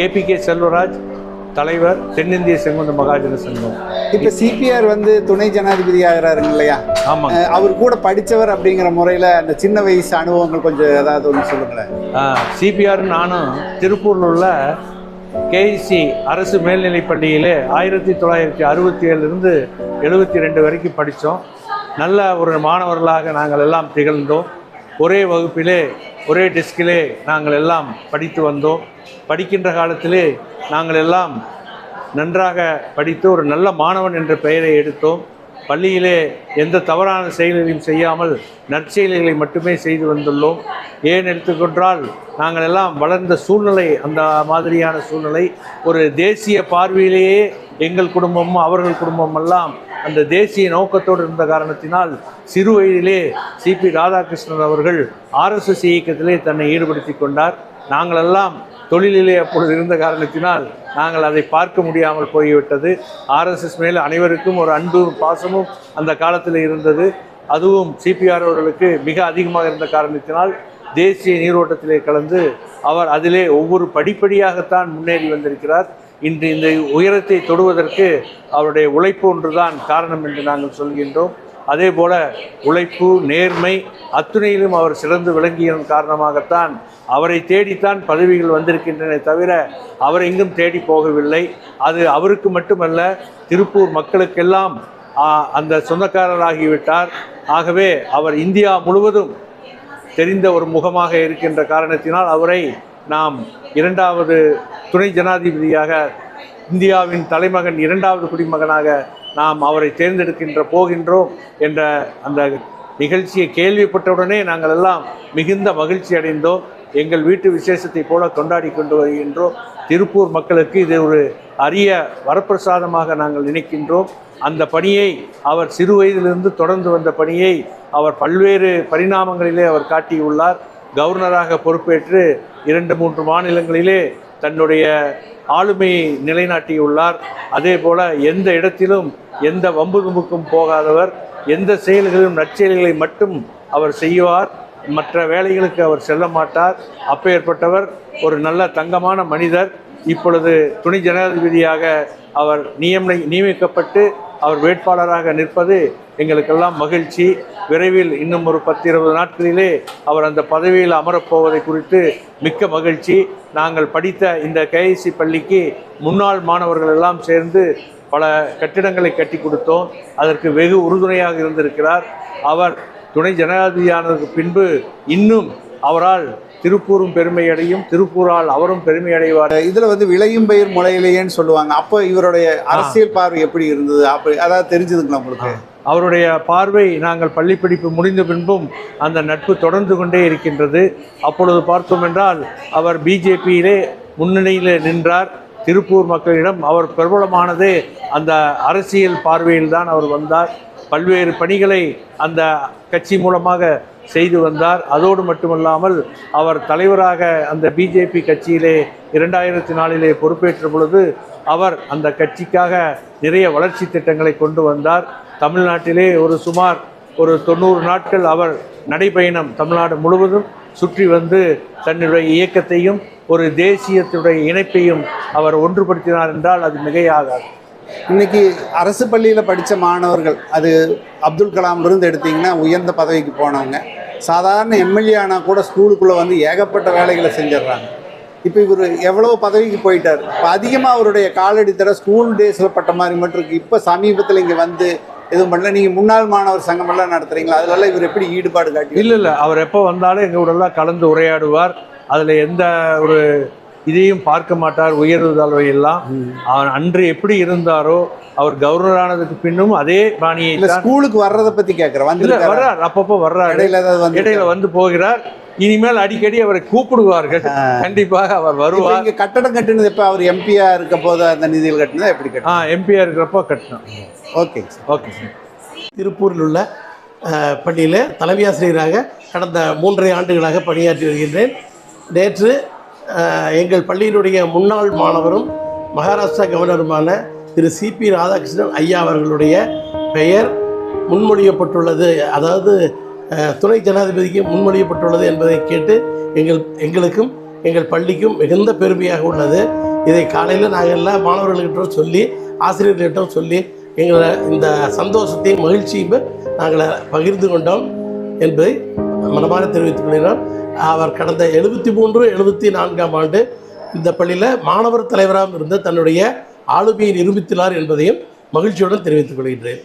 KPK Selvaraj தலைவர் தென்னிந்திய செங்குந்த மகாஜன சங்கம். இப்ப சிபிஆர் வந்து துணை ஜனாதிபதி ஆகிறாருங்க இல்லையா அஹ் அவர் கூட படிச்சவர் அப்படிங்கிற முறையில அந்த சின்ன வயசு அனுபவங்கள் கொஞ்சம் ஏதாவது ஒன்று சொல்லுங்களேன். சிபிஆர் நானும் திருப்பூரில் உள்ள கேஇசி அரசு மேல்நிலைப் பள்ளியிலே ஆயிரத்தி தொள்ளாயிரத்தி அறுபத்தி ஏழுலேருந்து எழுபத்தி ரெண்டு வரைக்கும் படித்தோம் நல்ல ஒரு மாணவர்களாக நாங்கள் எல்லாம் திகழ்ந்தோம். ஒரே வகுப்பிலே ஒரே டெஸ்கிலே நாங்கள் எல்லாம் படித்து வந்தோம். படிக்கின்ற காலத்திலே நாங்கள் எல்லாம் நன்றாக படித்து ஒரு நல்ல மாணவன் என்ற பெயரை எடுத்தோம். பள்ளியிலே எந்த தவறான செயல்களையும் செய்யாமல் நற்செயல்களை மட்டுமே செய்து வந்துள்ளோம். ஏன் எடுத்துக்கொண்டால் நாங்கள் எல்லாம் வளர்ந்த சூழ்நிலை அந்த மாதிரியான சூழ்நிலை ஒரு தேசிய பார்வையிலேயே எங்கள் குடும்பமும் அவர்கள் குடும்பமெல்லாம் அந்த தேசிய நோக்கத்தோடு இருந்த காரணத்தினால் சிறு வயதிலே சிபி ராதாகிருஷ்ணன் அவர்கள் ஆர்எஸ்எஸ் இயக்கத்திலே தன்னை ஈடுபடுத்தி கொண்டார். நாங்களெல்லாம் தொழிலிலே அப்பொழுது இருந்த காரணத்தினால் நாங்கள் அதை பார்க்க முடியாமல் போய்விட்டது. ஆர்எஸ்எஸ் மேல் அனைவருக்கும் ஒரு அன்பும் பாசமும் அந்த காலத்தில் இருந்தது. அதுவும் சிபிஆர் அவர்களுக்கு மிக அதிகமாக இருந்த காரணத்தினால் தேசிய நீரோட்டத்திலே கலந்து அவர் அதிலே ஒவ்வொரு படிப்படியாகத்தான் முன்னேறி வந்திருக்கிறார். இன்று இந்த உயரத்தை தொடுவதற்கு அவருடைய உழைப்பு ஒன்றுதான் காரணம் என்று நாங்கள் சொல்கின்றோம். அதே போல உழைப்பு நேர்மை அத்துணையிலும் அவர் சிறந்து விளங்கியதன் காரணமாகத்தான் அவரை தேடித்தான் பதவிகள் வந்திருக்கின்றன தவிர அவர் எங்கும் தேடி போகவில்லை. அது அவருக்கு மட்டுமல்ல திருப்பூர் மக்களுக்கெல்லாம் அந்த சொந்தக்காரராகிவிட்டார். ஆகவே அவர் இந்தியா முழுவதும் தெரிந்த ஒரு முகமாக இருக்கின்ற காரணத்தினால் அவரை நாம் இரண்டாவது துணை ஜனாதிபதியாக இந்தியாவின் தலைமகன் இரண்டாவது குடிமகனாக நாம் அவரை தேர்ந்தெடுக்கின்ற போகின்றோம் என்ற அந்த நிகழ்ச்சியை கேள்விப்பட்டவுடனே நாங்கள் எல்லாம் மிகுந்த மகிழ்ச்சி அடைந்தோம். எங்கள் வீட்டு விசேஷத்தை போல கொண்டாடி கொண்டு வருகின்றோம். திருப்பூர் மக்களுக்கு இது ஒரு அரிய வரப்பிரசாதமாக நாங்கள் நினைக்கின்றோம். அந்த பணியை அவர் சிறு வயதிலிருந்து தொடர்ந்து வந்த பணியை அவர் பல்வேறு பரிணாமங்களிலே அவர் காட்டியுள்ளார். கவர்னராக பொறுப்பேற்று இரண்டு மூன்று மாநிலங்களிலே தன்னுடைய ஆளுமையை நிலைநாட்டியுள்ளார். அதே போல எந்த இடத்திலும் எந்த வம்பு தும்புக்கும் போகாதவர் எந்த செயல்களிலும் நற்செயல்களை மட்டும் அவர் செய்வார். மற்ற வேலைகளுக்கு அவர் செல்ல மாட்டார். அப்பேற்பட்டவர் ஒரு நல்ல தங்கமான மனிதர். இப்பொழுது துணை ஜனாதிபதியாக அவர் நியமனை நியமிக்கப்பட்டு அவர் வேட்பாளராக நிற்பது எங்களுக்கெல்லாம் மகிழ்ச்சி. விரைவில் இன்னும் ஒரு பத்து இருபது நாட்களிலே அவர் அந்த பதவியில் அமரப்போவதை குறித்து மிக்க மகிழ்ச்சி. நாங்கள் படித்த இந்த கேஐசி பள்ளிக்கு முன்னாள் மாணவர்கள் எல்லாம் சேர்ந்து பல கட்டிடங்களை கட்டி கொடுத்தோம். அதற்கு வெகு உறுதுணையாக இருந்திருக்கிறார். அவர் துணை ஜனாதிபதியானதுக்கு பின்பு இன்னும் அவரால் திருப்பூரும் பெருமை அடையும் திருப்பூரால் அவரும் பெருமை அடைவார் இதுல வந்து விளையும் பயிர் முளையிலேயேன்னு சொல்லுவாங்க. அப்போ இவருடைய அரசியல் பார்வை எப்படி இருந்தது? அப்படி அதாவது தெரிஞ்சதுங்களா உங்களுக்கு? அவருடைய பார்வை நாங்கள் பள்ளிப்படிப்பு முடிந்த பின்பும் அந்த நட்பு தொடர்ந்து கொண்டே இருக்கின்றது. அப்பொழுது பார்த்தோம் என்றால் அவர் பிஜேபியிலே முன்னணியில் நின்றார். திருப்பூர் மக்களிடம் அவர் பிரபலமானதே அந்த அரசியல் பார்வையில் தான் அவர் வந்தார். பல்வேறு பணிகளை அந்த கட்சி மூலமாக செய்து வந்தார். அதோடு மட்டுமல்லாமல் அவர் தலைவராக அந்த பிஜேபி கட்சியிலே இரண்டாயிரத்தி நாலிலே பொறுப்பேற்ற பொழுது அவர் அந்த கட்சிக்காக நிறைய வளர்ச்சி திட்டங்களை கொண்டு வந்தார். தமிழ்நாட்டிலே ஒரு சுமார் ஒரு தொண்ணூறு நாட்கள் அவர் நடைபயணம் தமிழ்நாடு முழுவதும் சுற்றி வந்து தன்னுடைய இயக்கத்தையும் ஒரு தேசியத்துடைய இணைப்பையும் அவர் ஒன்றுபடுத்தினார் என்றால் அது மிகையாகாது. இன்னைக்கு அரசு பள்ளியில் படித்த மாணவர்கள் அது அப்துல் கலாம் இருந்து எடுத்தீங்கன்னா உயர்ந்த பதவிக்கு போனவங்க. சாதாரண எம்எல்ஏ ஆனால் கூட ஸ்கூலுக்குள்ளே வந்து ஏகப்பட்ட வேலைகளை செஞ்சிடுறாங்க. இப்போ இவர் எவ்வளோ பதவிக்கு போயிட்டார். இப்போ அதிகமாக அவருடைய காலடி தர ஸ்கூல் டேஸில் பட்ட மாதிரி மட்டும் இருக்குது இப்போ சமீபத்தில் இங்கே வந்து எதுவும் பண்ணல. நீங்கள் முன்னாள் மாணவர் சங்கமெல்லாம் நடத்துறீங்களா? அதிலெல்லாம் இவர் எப்படி ஈடுபாடு காட்டி இல்லை இல்லை. அவர் எப்போ வந்தாலும் எங்களோடலாம் கலந்து உரையாடுவார். அதில் எந்த ஒரு இதையும் பார்க்க மாட்டார் உயர்வு தாழ்வை எல்லாம் அவர் அன்று எப்படி இருந்தாரோ அவர் கவர்னர் ஆனதுக்கு பின்னும் அதே பாணியை ஸ்கூலுக்கு வர்றதை பற்றி கேட்குறேன் வர்றார் அப்பப்போ வர்றாரு. இடையில வந்து இடையில வந்து போகிறார். இனிமேல் அடிக்கடி அவரை கூப்பிடுவார்கள். கண்டிப்பாக அவர் வருவார். இங்கே கட்டடம் கட்டுனது எப்போ? அவர் எம்பியா இருக்க போது அந்த நிதியில் கட்டினதா எப்படி ஆ கட்டணும் எம்பியா இருக்கிறப்போ கட்டணும். ஓகே ஓகே திருப்பூரில் உள்ள பள்ளியில் தலைமை ஆசிரியராக கடந்த மூன்றரை ஆண்டுகளாக பணியாற்றி வருகின்றேன். நேற்று எங்கள் பள்ளியினுடைய முன்னாள் மாணவரும் மகாராஷ்டிரா கவர்னருமான திரு சிபி ராதாகிருஷ்ணன் ஐயா அவர்களுடைய பெயர் முன்மொழியப்பட்டுள்ளது. அதாவது துணை ஜனாதிபதிக்கு முன்மொழியப்பட்டுள்ளது என்பதை கேட்டு எங்கள் எங்களுக்கும் எங்கள் பள்ளிக்கும் மிகுந்த பெருமையாக உள்ளது. இதை காலையில் நாங்கள் எல்லா மாணவர்கள்கிட்டும் சொல்லி ஆசிரியர்களிடம் சொல்லி எங்களை இந்த சந்தோஷத்தையும் மகிழ்ச்சியும் நாங்கள் பகிர்ந்து கொண்டோம் என்பதை மனமாற தெரிவித்துக் கொள்கிறோம். அவர் கடந்த எழுபத்தி மூன்று எழுபத்தி நான்காம் ஆண்டு இந்த பள்ளியில் மாணவர் தலைவராக இருந்த தன்னுடைய ஆளுமையை நிரூபித்துள்ளார் என்பதையும் மகிழ்ச்சியுடன் தெரிவித்துக் கொள்கின்றேன்.